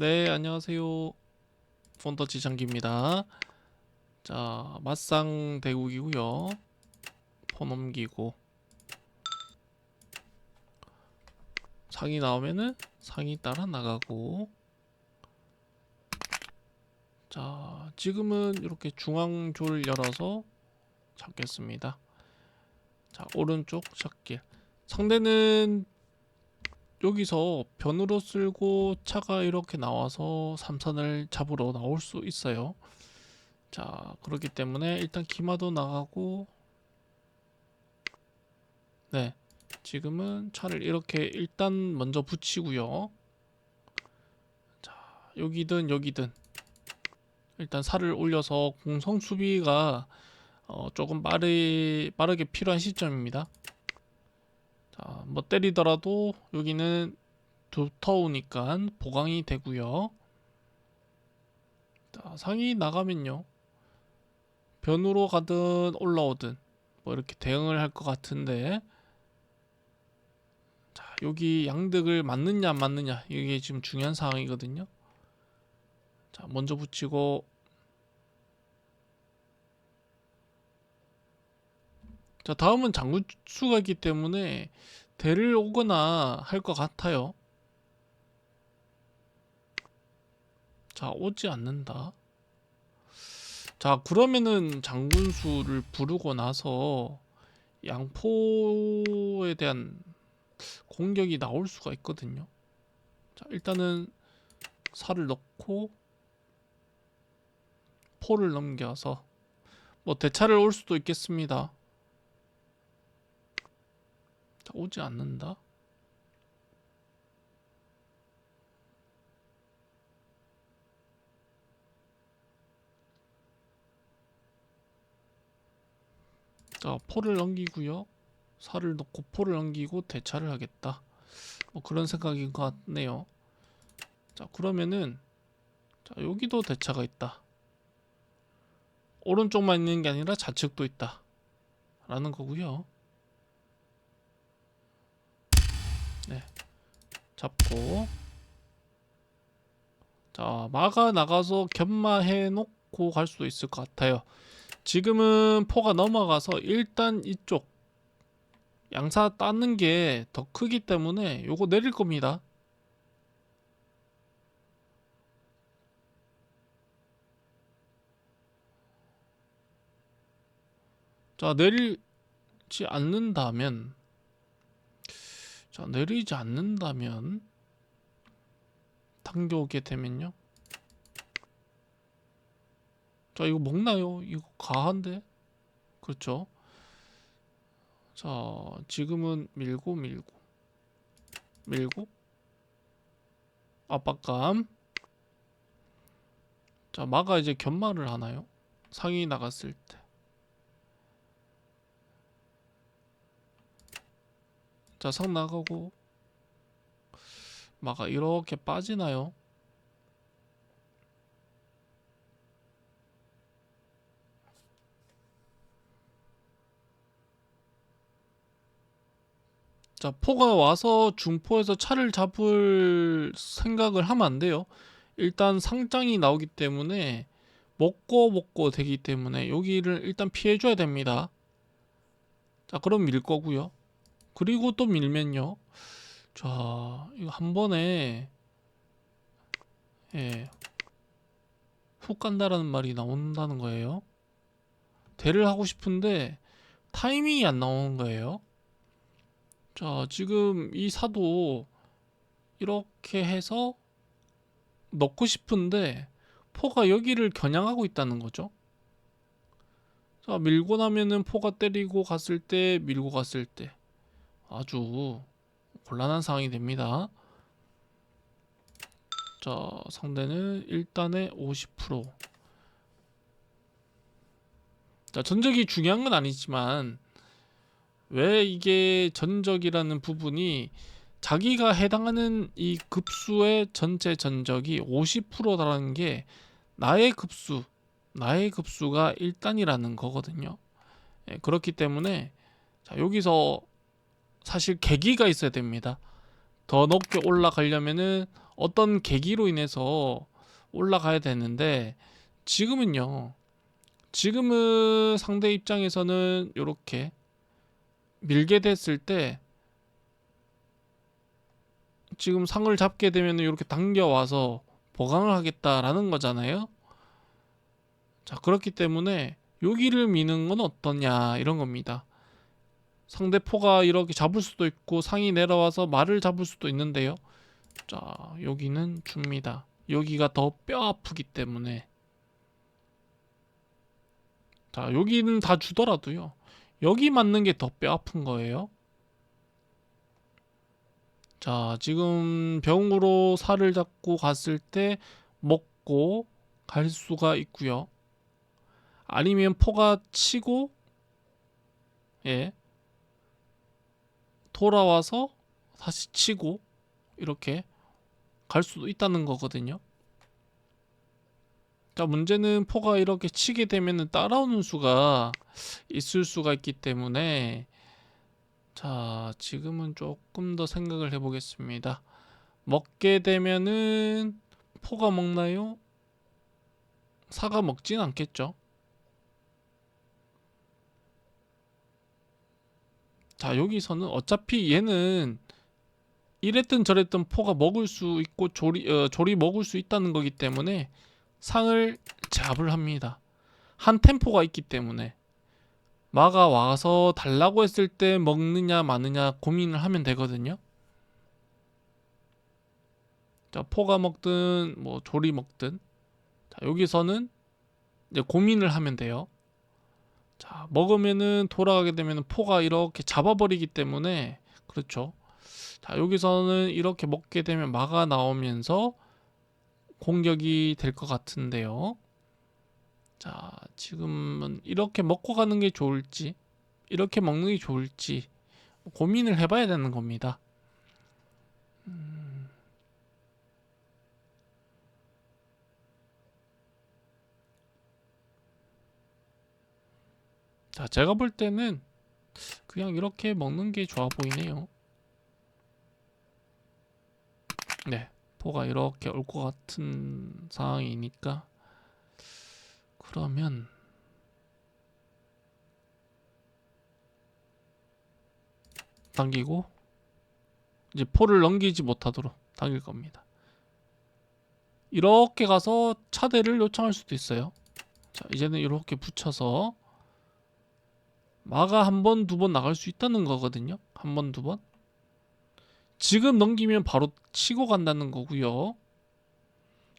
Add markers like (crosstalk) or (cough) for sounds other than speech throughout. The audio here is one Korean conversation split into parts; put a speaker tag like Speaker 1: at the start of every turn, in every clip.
Speaker 1: 네, 안녕하세요. 폰터치 장기입니다. 자, 맛상 대국이고요. 포 넘기고 상이 나오면은 상이 따라 나가고 자, 지금은 이렇게 중앙줄 열어서 잡겠습니다. 자, 오른쪽 샷길. 상대는 여기서 변으로 쓸고 차가 이렇게 나와서 삼선을 잡으러 나올 수 있어요. 자, 그렇기 때문에 일단 기마도 나가고 네. 지금은 차를 이렇게 일단 먼저 붙이고요. 자, 여기든 여기든 일단 살을 올려서 공성 수비가 어, 조금 빠르, 빠르게 필요한 시점입니다. 자, 뭐 때리더라도 여기는 두터우니까 보강이 되고요. 자, 상이 나가면요. 변으로 가든 올라오든 뭐 이렇게 대응을 할 것 같은데 자, 여기 양득을 맞느냐 안 맞느냐 이게 지금 중요한 상황이거든요. 자, 먼저 붙이고 자, 다음은 장군수가 있기 때문에 대를 오거나 할 것 같아요. 자, 오지 않는다. 자, 그러면은 장군수를 부르고 나서 양포에 대한 공격이 나올 수가 있거든요. 자, 일단은 살을 넣고 포를 넘겨서 뭐 대차를 올 수도 있겠습니다. 자, 오지 않는다. 자, 포를 넘기고요. 살을 넣고 포를 넘기고 대차를 하겠다. 뭐 그런 생각인 것 같네요. 자, 그러면은 자, 여기도 대차가 있다. 오른쪽만 있는 게 아니라 좌측도 있다. 라는 거고요. 잡고 자, 마가 나가서 견마해 놓고 갈 수도 있을 것 같아요. 지금은 포가 넘어가서 일단 이쪽 양사 따는 게 더 크기 때문에 요거 내릴 겁니다. 자, 내리지 않는다면 자, 내리지 않는다면 당겨오게 되면요. 자, 이거 먹나요? 이거 가한데? 그렇죠. 자, 지금은 밀고 밀고 밀고 압박감. 자, 마가 이제 견마를 하나요? 상이 나갔을 때. 자, 상 나가고 마가 이렇게 빠지나요? 자, 포가 와서 중포에서 차를 잡을 생각을 하면 안 돼요. 일단 상장이 나오기 때문에 먹고 먹고 되기 때문에 여기를 일단 피해줘야 됩니다. 자, 그럼 밀 거고요. 그리고 또 밀면요. 자, 이거 한 번에 예. 훅 간다라는 말이 나온다는 거예요. 대를 하고 싶은데 타이밍이 안 나오는 거예요. 자, 지금 이 사도 이렇게 해서 넣고 싶은데 포가 여기를 겨냥하고 있다는 거죠. 자, 밀고 나면은 포가 때리고 갔을 때, 밀고 갔을 때 아주 곤란한 상황이 됩니다. 자, 상대는 일단의 50%. 자, 전적이 중요한 건 아니지만 왜 이게 전적이라는 부분이 자기가 해당하는 이 급수의 전체 전적이 50%라는 게 나의 급수, 나의 급수가 1단이라는 거거든요. 예, 그렇기 때문에 자, 여기서 사실 계기가 있어야 됩니다. 더 높게 올라가려면은 어떤 계기로 인해서 올라가야 되는데 지금은요. 지금은 상대 입장에서는 이렇게 밀게 됐을 때 지금 상을 잡게 되면 이렇게 당겨와서 보강을 하겠다라는 거잖아요. 자, 그렇기 때문에 여기를 미는 건 어떠냐 이런 겁니다. 상대포가 이렇게 잡을 수도 있고 상이 내려와서 말을 잡을 수도 있는데요. 자, 여기는 줍니다. 여기가 더 뼈 아프기 때문에 자, 여기는 다 주더라도요. 여기 맞는 게 더 뼈 아픈 거예요. 자, 지금 병으로 살을 잡고 갔을 때 먹고 갈 수가 있고요. 아니면 포가 치고 예. 돌아와서 다시 치고 이렇게 갈 수도 있다는 거거든요. 그러니까 문제는 포가 이렇게 치게 되면은 따라오는 수가 있을 수가 있기 때문에 자, 지금은 조금 더 생각을 해보겠습니다. 먹게 되면은 포가 먹나요? 사가 먹진 않겠죠. 자, 여기서는 어차피 얘는 이랬든 저랬든 포가 먹을 수 있고 조리 어, 조리 먹을 수 있다는 거기 때문에 상을 제압을 합니다. 한 템포가 있기 때문에 마가 와서 달라고 했을 때 먹느냐 마느냐 고민을 하면 되거든요. 자, 포가 먹든 뭐 조리 먹든 자, 여기서는 이제 고민을 하면 돼요. 자, 먹으면은 돌아가게 되면 포가 이렇게 잡아버리기 때문에 그렇죠. 자, 여기서는 이렇게 먹게 되면 마가 나오면서 공격이 될 것 같은데요. 자, 지금은 이렇게 먹고 가는 게 좋을지, 이렇게 먹는 게 좋을지 고민을 해봐야 되는 겁니다. 음. 자, 제가 볼 때는 그냥 이렇게 먹는 게 좋아 보이네요. 네, 포가 이렇게 올 것 같은 상황이니까 그러면 당기고 이제 포를 넘기지 못하도록 당길 겁니다. 이렇게 가서 차대를 요청할 수도 있어요. 자, 이제는 이렇게 붙여서 마가 한 번, 두 번 나갈 수 있다는 거거든요. 한 번, 두 번. 지금 넘기면 바로 치고 간다는 거고요.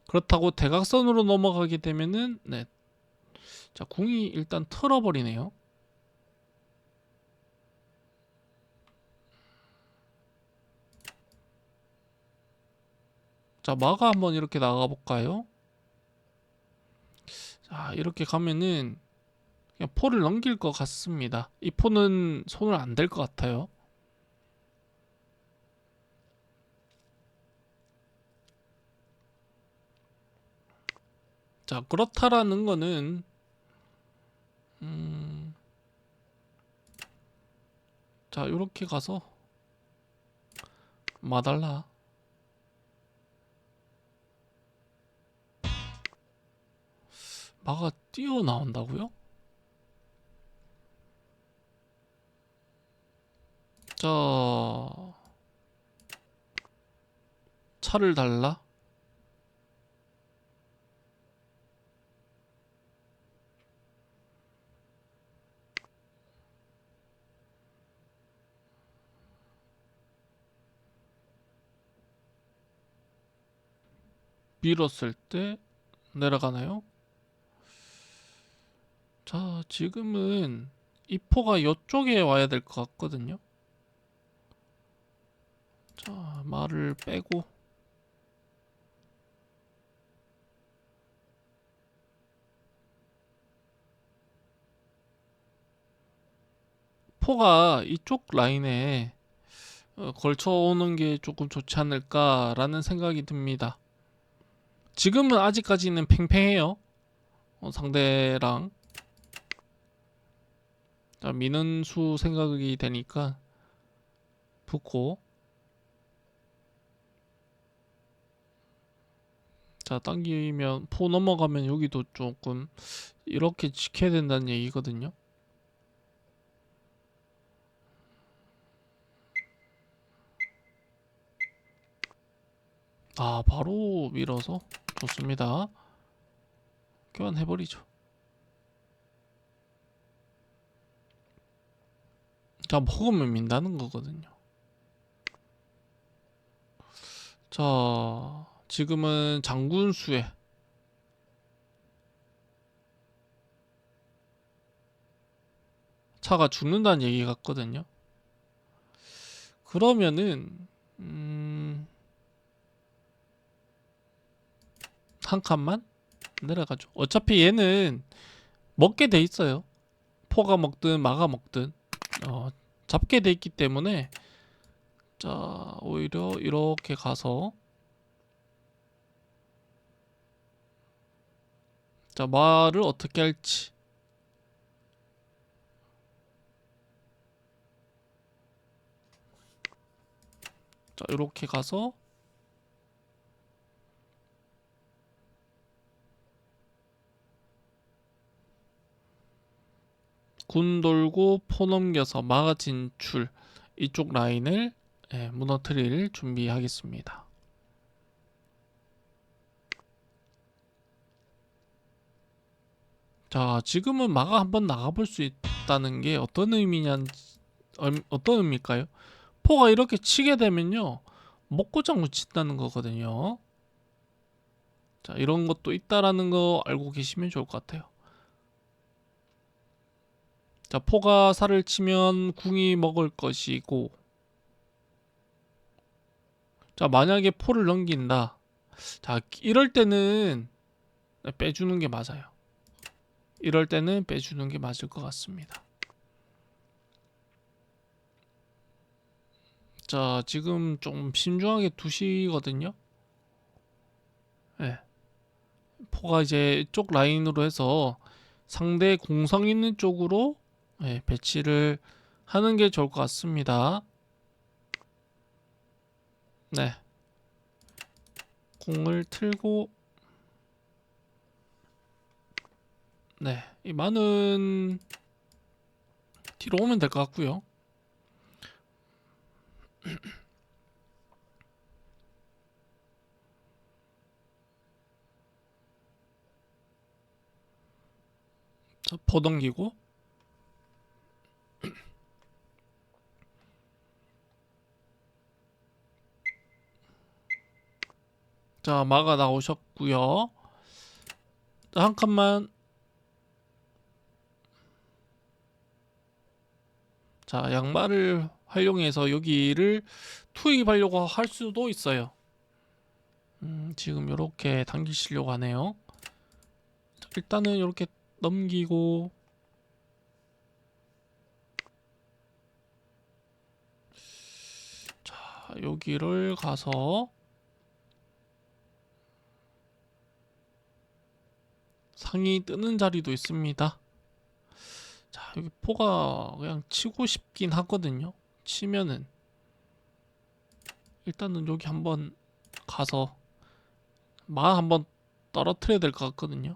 Speaker 1: 그렇다고 대각선으로 넘어가게 되면은 네. 자, 궁이 일단 털어버리네요. 자, 마가 한번 이렇게 나가 볼까요? 자, 이렇게 가면은 그냥 포를 넘길 것 같습니다. 이 포는 손을 안 댈 것 같아요. 자, 그렇다라는 거는 음, 자, 이렇게 가서 마달라 마가 뛰어 나온다고요? 자, 차를 달라? 밀었을 때 내려가나요? 자, 지금은 이 포가 이쪽에 와야 될 것 같거든요. 자, 말을 빼고 포가 이쪽 라인에 어, 걸쳐 오는 게 조금 좋지 않을까라는 생각이 듭니다. 지금은 아직까지는 팽팽해요. 어, 상대랑 자, 미는 수 생각이 되니까 붙고 자 당기면 포 넘어가면 여기도 조금 이렇게 지켜야 된다는 얘기거든요. 아 바로 밀어서 좋습니다. 교환해버리죠. 자 먹으면 민다는 거거든요. 자 지금은 장군수에 차가 죽는다는 얘기 같거든요. 그러면은 음, 한 칸만 내려가죠. 어차피 얘는 먹게 돼 있어요. 포가 먹든 마가 먹든 어, 잡게 돼 있기 때문에 자 오히려 이렇게 가서 자 말을 어떻게 할지 자 이렇게 가서 군 돌고 포 넘겨서 마가 진출 이쪽 라인을 예, 무너뜨릴 준비하겠습니다. 자, 지금은 마가 한번 나가볼 수 있다는 게 어떤 의미냐, 얼- 어떤 의미일까요? 포가 이렇게 치게 되면요, 먹고장 묻힌다는 거거든요. 자, 이런 것도 있다라는 거 알고 계시면 좋을 것 같아요. 자, 포가 살을 치면 궁이 먹을 것이고, 자, 만약에 포를 넘긴다. 자, 이럴 때는 빼주는 게 맞아요. 이럴 때는 빼주는 게 맞을 것 같습니다. 자, 지금 좀 신중하게 두시거든요. 예. 포가 이제 쪽 라인으로 해서 상대 공성 있는 쪽으로 예, 배치를 하는 게 좋을 것 같습니다. 네. 공을 틀고 네. 이 많은 뒤로 오면 될 것 같고요. (clears throat) 자, 포 넘기고 (clears throat) 자, 마가 나오셨고요. 자, 한 칸만 자, 양말을 활용해서 여기를 투입하려고 할 수도 있어요. 음, 지금 이렇게 당기시려고 하네요. 자, 일단은 이렇게 넘기고 자, 여기를 가서 상이 뜨는 자리도 있습니다. 자, 여기 포가 그냥 치고 싶긴 하거든요. 치면은 일단은 여기 한번 가서 마 한번 떨어뜨려야 될 것 같거든요.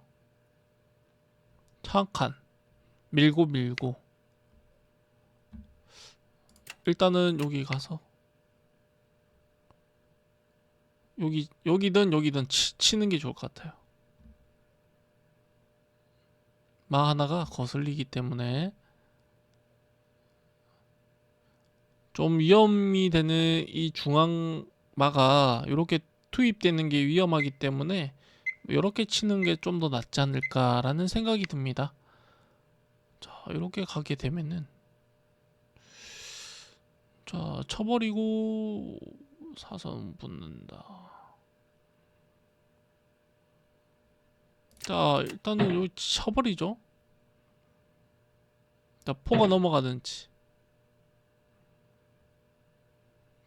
Speaker 1: 차한 밀고 밀고 일단은 여기 가서 여기 여기든 여기든 치, 치는 게 좋을 것 같아요. 마 하나가 거슬리기 때문에 좀 위험이 되는 이 중앙 마가 이렇게 투입되는 게 위험하기 때문에 이렇게 치는 게 좀 더 낫지 않을까라는 생각이 듭니다. 자, 이렇게 가게 되면은 자, 쳐버리고 사선 붙는다. 자, 일단은 여기 쳐버리죠. 자, 포가 넘어가든지.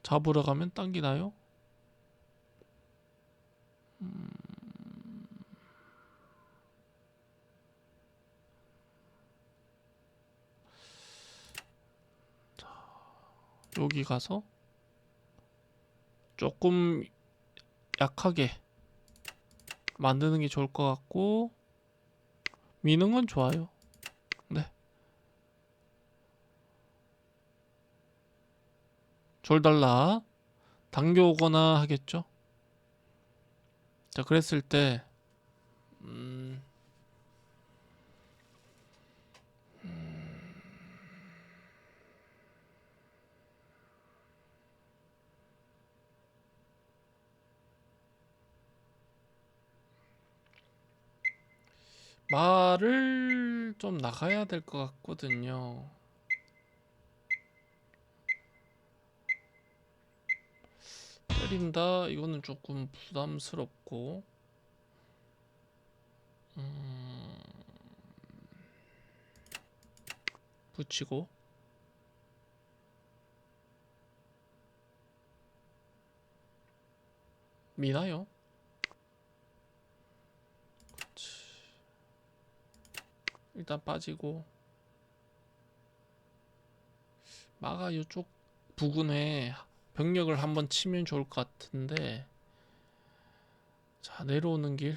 Speaker 1: 잡으러 가면 당기나요? 음... 자, 여기 가서 조금 약하게 만드는 게 좋을 것 같고 미는 건 좋아요. 네. 졸달라 당겨오거나 하겠죠. 자, 그랬을 때 음, 말을 좀 나가야 될 것 같거든요. 때린다. 이거는 조금 부담스럽고. 음... 붙이고. 미나요? 그렇지. 일단 빠지고. 마가 이쪽 부근에 병력을 한번 치면 좋을 것 같은데 자 내려오는 길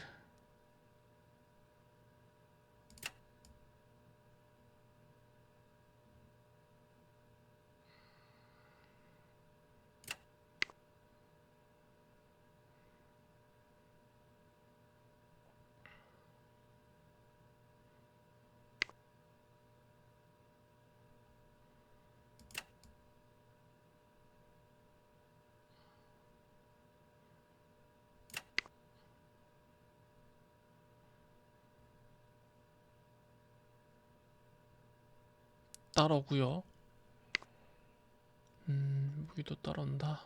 Speaker 1: 따라오고요. 음 무기도 따라온다.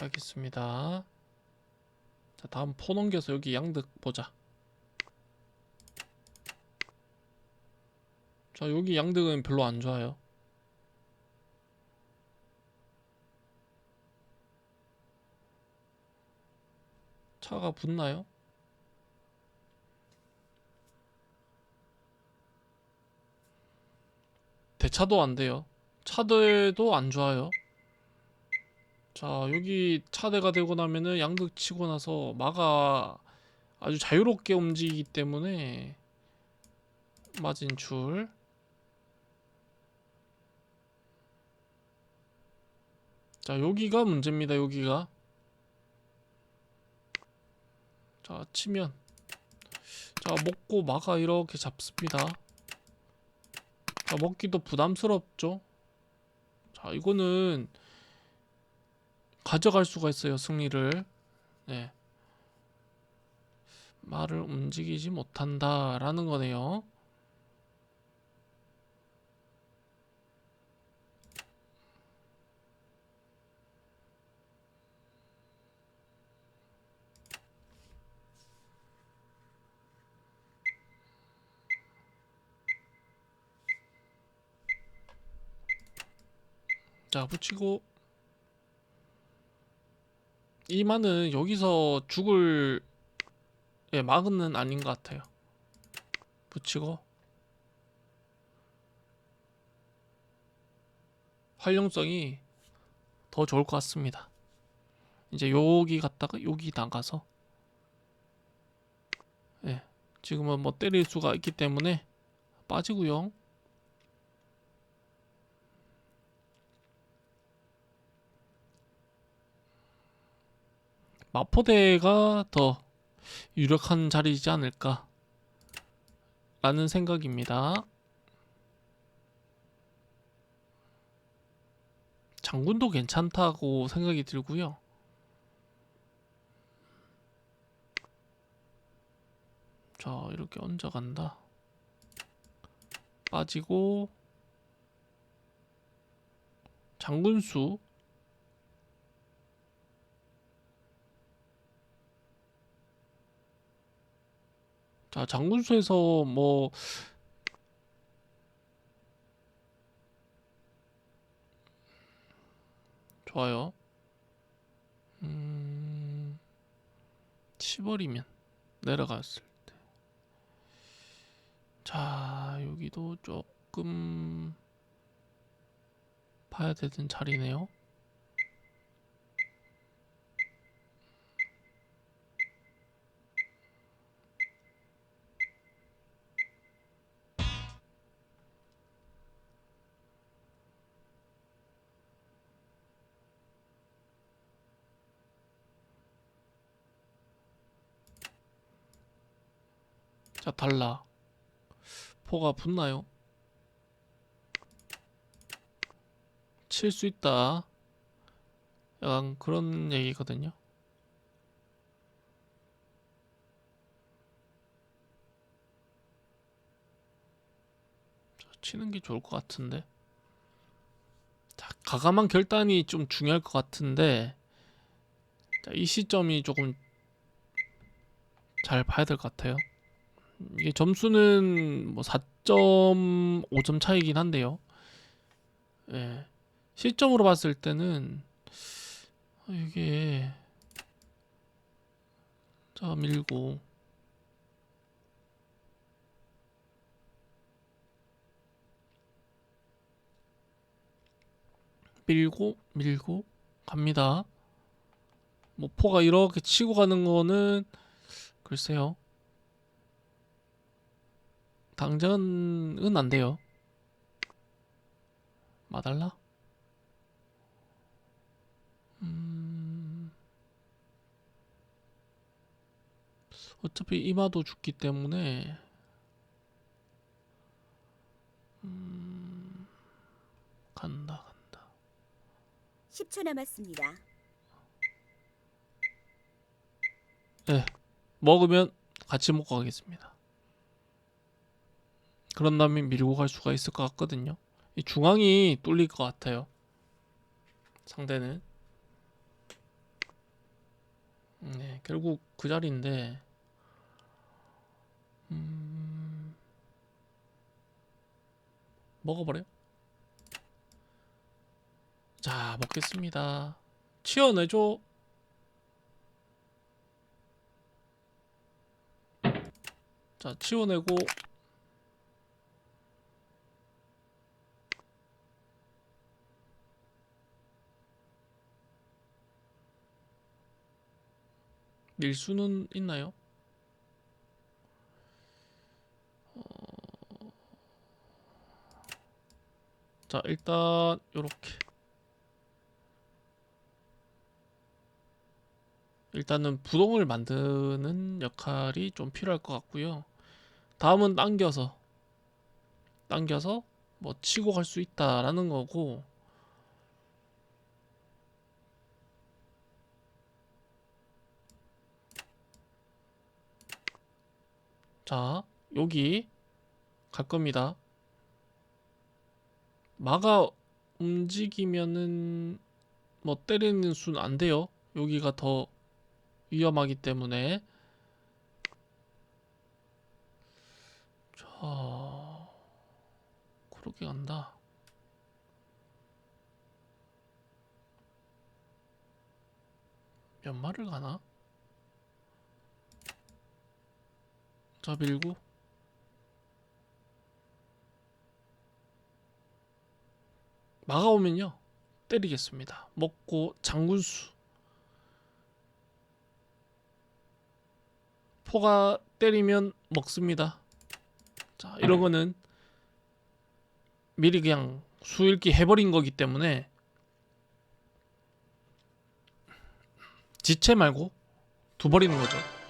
Speaker 1: 알겠습니다. 자 다음 포 넘겨서 여기 양득 보자. 자 여기 양득은 별로 안 좋아요. 차가 붙나요? 대차도 안 돼요. 차대도 안 좋아요. 자, 여기 차대가 되고 나면은 양극 치고 나서 마가 아주 자유롭게 움직이기 때문에 맞은 줄. 자, 여기가 문제입니다. 여기가. 자, 치면 자, 먹고 마가 이렇게 잡습니다. 자, 먹기도 부담스럽죠. 자, 이거는 가져갈 수가 있어요, 승리를. 네. 말을 움직이지 못한다라는 거네요. 자, 붙이고 이마는 여기서 죽을 예, 막은 아닌 것 같아요. 붙이고 활용성이 더 좋을 것 같습니다. 이제 여기 갔다가 여기 나가서 예, 지금은 뭐 때릴 수가 있기 때문에 빠지고요. 마포대가 더 유력한 자리이지 않을까 라는 생각입니다. 장군도 괜찮다고 생각이 들고요. 자, 이렇게 얹어간다. 빠지고 장군수 자, 장군수에서 뭐 좋아요. 음, 10월이면 내려갔을 때. 자, 여기도 조금 봐야 되는 자리네요. 자 달라 포가 붙나요? 칠 수 있다 약간 그런 얘기거든요 자, 치는 게 좋을 것 같은데 자 가감한 결단이 좀 중요할 것 같은데 자, 이 시점이 조금 잘 봐야 될 것 같아요. 이게 점수는 뭐 4.5점 차이긴 한데요. 예. 시점으로 봤을 때는 아, 이게 자 밀고 밀고 밀고 갑니다. 뭐 포가 이렇게 치고 가는 거는 글쎄요. 당전은 안 돼요. 마달라? 음... 어차피 이마도 죽기 때문에 음... 간다 간다.
Speaker 2: 10초 남았습니다.
Speaker 1: 먹으면 같이 먹고 가겠습니다. 그런 다음에 밀고 갈 수가 있을 것 같거든요. 이 중앙이 뚫릴 것 같아요. 상대는. 네, 결국 그 자리인데. 음... 먹어버려? 자, 먹겠습니다. 치워내줘. 자, 치워내고 밀 수는 있나요? 어... 자, 일단 요렇게 일단은 부동을 만드는 역할이 좀 필요할 것 같고요. 다음은 당겨서 당겨서 뭐 치고 갈 수 있다라는 거고 자 여기 갈 겁니다 마가 움직이면은 뭐 때리는 수는 안 돼요 여기가 더 위험하기 때문에 자, 그렇게 간다. 몇 마를 가나? 자, 밀고. 막아오면요. 때리겠습니다. 먹고 장군수. 포가 때리면 먹습니다. 자, 이런 거는 미리 그냥 수읽기 해버린 거기 때문에 지체 말고 둬버리는 거죠.